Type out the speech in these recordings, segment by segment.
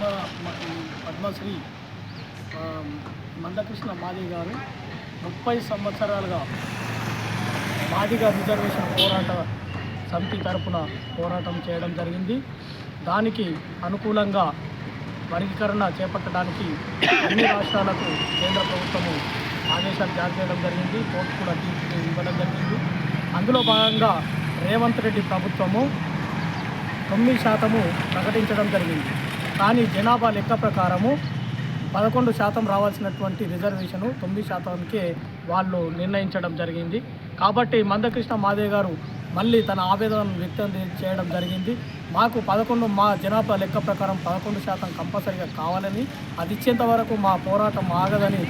పద్మ పద్మశ్రీ మందకృష్ణ మాది గారు ముప్పై సంవత్సరాలుగా మాదిగా రిజర్వేషన్ పోరాట సమితి తరపున పోరాటం చేయడం జరిగింది. దానికి అనుకూలంగా వర్గీకరణ చేపట్టడానికి అన్ని రాష్ట్రాలకు కేంద్ర ప్రభుత్వము ఆదేశాలు జారీ చేయడం జరిగింది. కోర్టు కూడా తీర్పు ఇవ్వడం జరిగింది. అందులో భాగంగా రేవంత్ రెడ్డి ప్రభుత్వము తొమ్మిది శాతము ప్రకటించడం జరిగింది. కానీ జనాభా లెక్క ప్రకారము పదకొండు శాతం రావాల్సినటువంటి రిజర్వేషను తొమ్మిది శాతానికే వాళ్ళు నిర్ణయించడం జరిగింది. కాబట్టి మందకృష్ణ మాదే గారు మళ్ళీ తన ఆవేదనను వ్యక్తం చేయడం జరిగింది. మాకు పదకొండు మా జనాభా లెక్క ప్రకారం పదకొండు శాతం కంపల్సరీగా కావాలని అది ఇచ్చేంత వరకు మా పోరాటం ఆగదని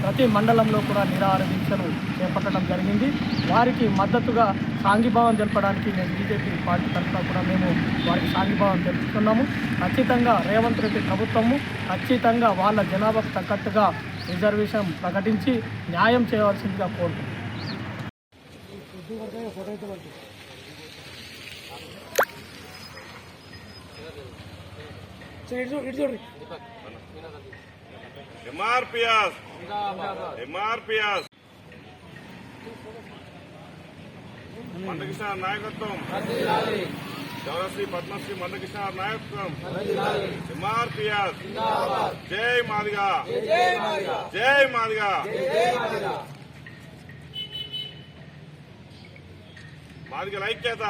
ప్రతి మండలంలో కూడా నిరాహార దీక్షలు చేపట్టడం జరిగింది. వారికి మద్దతుగా సాంఘీభావం తెలపడానికి మేము బీజేపీ పార్టీ తరఫున కూడా మేము వారికి సాంఘీభావం తెలుపుతున్నాము ఖచ్చితంగా రేవంత్ రెడ్డి ప్రభుత్వము ఖచ్చితంగా వాళ్ళ జనాభాకు తగ్గట్టుగా రిజర్వేషన్ ప్రకటించి న్యాయం చేయవలసిందిగా కోరుతున్నాం ఎంఆర్పిఎస్ ఎంఆర్పిఎస్ మందకృష్ణ నాయకత్వం చౌరశ్రీ పద్మశ్రీ మందకృష్ణ నాయకత్వం ఎంఆర్పిఎస్ జై మాదిగా జై మాదిగా మాదిగల ఐక్యత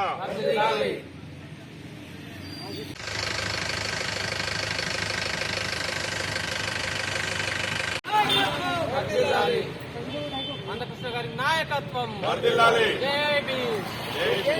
మందకృష్ణ గారి నాయకత్వం వర్ధిల్లాలి జై భీమ్ జై